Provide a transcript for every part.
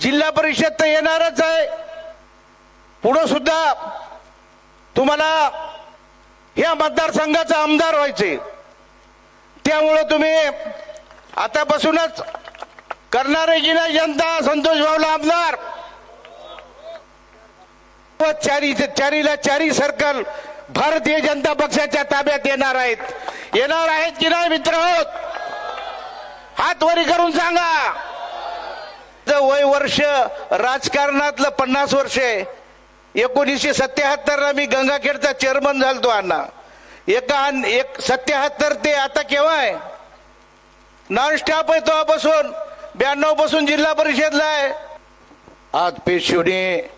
जिल्हा परिषद तर येणारच आहे. पुढं सुद्धा तुम्हाला या मतदारसंघाचा आमदार व्हायचे. त्यामुळं तुम्ही आतापासूनच करणारे की नाही जनता संतोष भाऊला आमदार. चारी चारीला चारी सर्कल भारतीय जनता पक्षाच्या ताब्यात येणार आहेत. येणार आहेत की नाही मित्र होत हात वरी करून सांगा. चं वय वर्ष राजकारणातलं पन्नास वर्ष आहे. एकोणीसशे सत्याहत्तर ला मी गंगाखेडचा चेअरमन झालतो अण्णा. एका एक सत्याहत्तर ते आता केव्हा आहे? नॉन स्टॉप आहे तेव्हापासून ब्याण्णवपासून जिल्हा परिषदला आहे. आज पेशवणी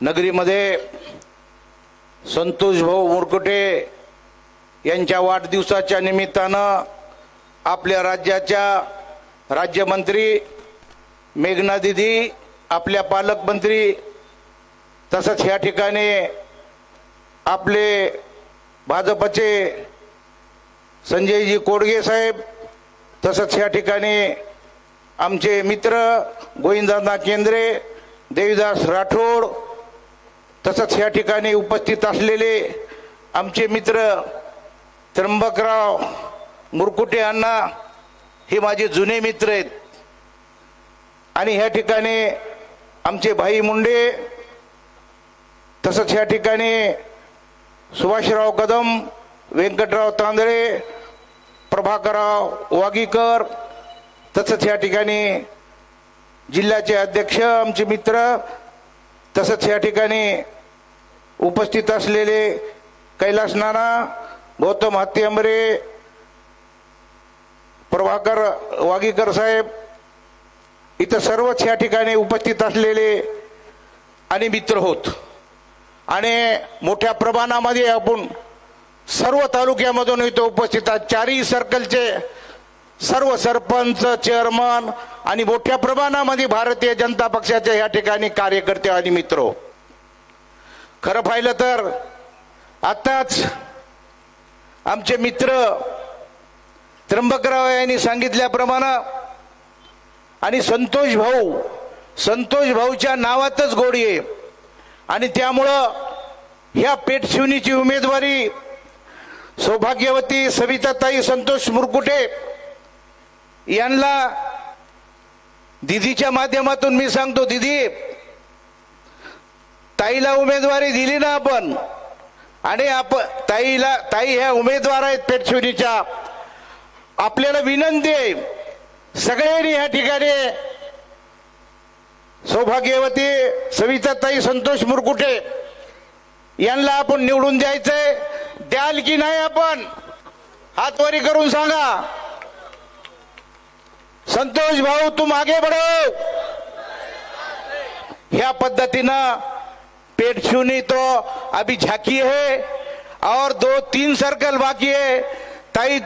नगरीमध्ये संतोष भाऊ मुरकुटे यांच्या वाढदिवसाच्या निमित्तानं आपल्या राज्याच्या राज्यमंत्री मेघना दिदी आपल्या पालकमंत्री तसंच ह्या ठिकाणी आपले भाजपचे संजयजी कोडगे साहेब तसंच ह्या ठिकाणी आमचे मित्र गोविंदांना केंद्रे देवीदास राठोड तसंच ह्या ठिकाणी उपस्थित असलेले आमचे मित्र त्र्यंबकराव मुरकुटे अण्णा हे माझे जुने मित्र आहेत. आणि ह्या ठिकाणी आमचे भाई मुंडे तसंच ह्या ठिकाणी सुभाषराव कदम व्यंकटराव तांदळे प्रभाकरराव वागीकर तसंच ह्या ठिकाणी जिल्ह्याचे अध्यक्ष आमचे मित्र तसंच या ठिकाणी उपस्थित असलेले कैलास नाना गौतम हत्तीअंबरे प्रभाकर वागीकर साहेब इथं सर्वच या ठिकाणी उपस्थित असलेले आणि मित्र होत. आणि मोठ्या प्रमाणामध्ये आपण सर्व तालुक्यामधून इथं उपस्थित आहेत. चारही सर्कलचे सर्व सरपंच चेअरमन आणि मोठ्या प्रमाणामध्ये भारतीय जनता पक्षाचे या ठिकाणी कार्यकर्ते आणि मित्र खरं पाहिलं तर आताच आमचे मित्र त्र्यंबकराव यांनी सांगितल्याप्रमाणे आणि संतोष भाऊ संतोष भाऊच्या नावातच गोडी आहे. आणि त्यामुळं ह्या पेटशिवनीची उमेदवारी सौभाग्यवती सविताताई संतोष मुरकुटे यांना दिदीच्या माध्यमातून मी सांगतो दिदी ताईला उमेदवारी दिली ना आपण आणि आप ताईला ताई ह्या उमेदवार आहेत पेटशिवनीच्या आपल्याला विनंती आहे सगळ्यांनी या ठिकाणी सौभाग्यवती सविताताई संतोष मुरकुटे यांना आपण निवडून द्यायचंय. द्याल की नाही आपण? हातवारी करून सांगा. संतोष भाऊ तुम आगे बढ़ो ह्या पद्धतीनं पेटशुनी तो अभी झाकी है और दो तीन सर्कल बाकी है ताई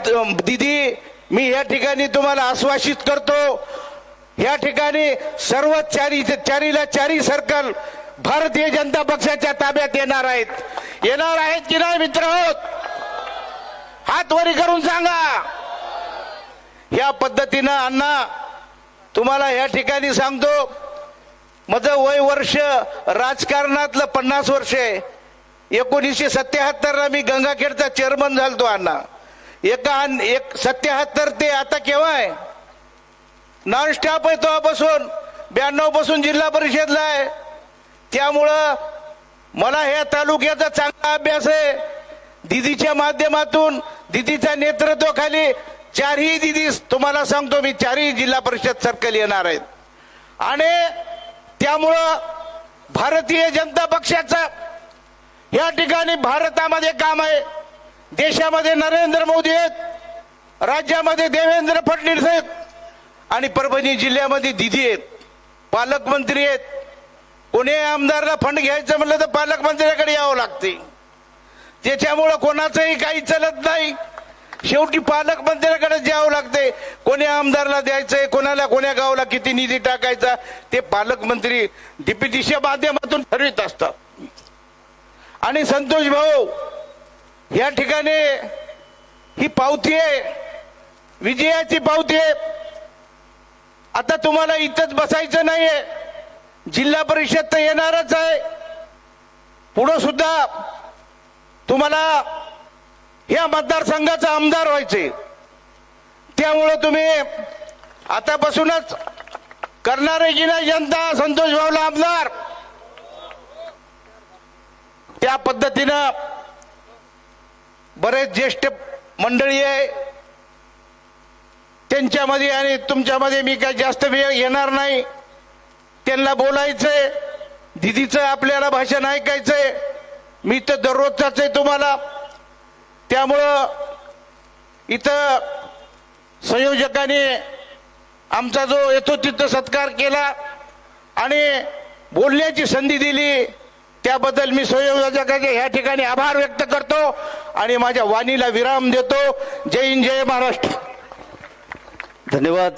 दीदी मी या ठिकाणी तुम्हाला आश्वासित करतो या ठिकाणी सर्व चारी चारीला चारी सर्कल भारतीय जनता पक्षाच्या ताब्यात येणार आहेत. येणार आहेत की नाही मित्र? होत करून सांगा. या पद्धतीनं अण्णा तुम्हाला या ठिकाणी सांगतो माझं वय वर्ष राजकारणातलं पन्नास वर्ष आहे. एकोणीसशे सत्याहत्तरला मी गंगाखेडचा चेअरमन झालतो अण्णा. एका एक सत्याहत्तर ते आता केव्हा आहे? नॉन स्टॉप आहे तेव्हापासून ब्याण्णवपासून जिल्हा परिषदला आहे. त्यामुळं मला ह्या तालुक्याचा चांगला अभ्यास आहे. दिदीच्या माध्यमातून दिदीच्या नेतृत्वाखाली चारही दिदी तुम्हाला सांगतो मी चारही जिल्हा परिषद सर्कल येणार आहेत. आणि त्यामुळं भारतीय जनता पक्षाचं या ठिकाणी भारतामध्ये काम आहे. देशामध्ये नरेंद्र मोदी आहेत राज्यामध्ये देवेंद्र फडणवीस आहेत आणि परभणी जिल्ह्यामध्ये दिदी आहेत पालकमंत्री आहेत. कोणी आमदारला फंड घ्यायचं म्हणलं तर पालकमंत्र्याकडे यावं लागते. त्याच्यामुळं कोणाचंही काही चलत नाही. शेवटी पालकमंत्र्याकडे द्यावं लागते. कोणी आमदारला द्यायचंय कोणाला कोण्या गावाला किती निधी टाकायचा ते पालकमंत्री डीपीटीच्या माध्यमातून ठरवित असतात. आणि संतोष भाऊ या ठिकाणी ही पावती आहे. विजयाची पावती आहे. आता तुम्हाला इथंच बसायचं नाहीये. जिल्हा परिषद तर येणारच आहे. पुढं सुद्धा तुम्हाला या मतदारसंघाचा आमदार व्हायचे. त्यामुळं तुम्ही आतापासूनच करणारे आहे की नाही जनता संतोष भाऊला आमदार. त्या पद्धतीनं बरेच ज्येष्ठ मंडळी आहे. त्यांच्यामध्ये आणि तुमच्यामध्ये मी काय जास्त वेळ येणार नाही. त्यांना बोलायचंय. दिदीचं आपल्याला भाषण ऐकायचंय. मी तर दररोजचाच आहे तुम्हाला. त्यामुळं इथं संयोजकाने आमचा जो येतो तिथं सत्कार केला आणि बोलण्याची संधी दिली. त्याबद्दल मी स्वयंयोजकाचे या ठिकाणी आभार व्यक्त करतो आणि माझ्या वाणीला विराम देतो. जय हिंद जय महाराष्ट्र. धन्यवाद.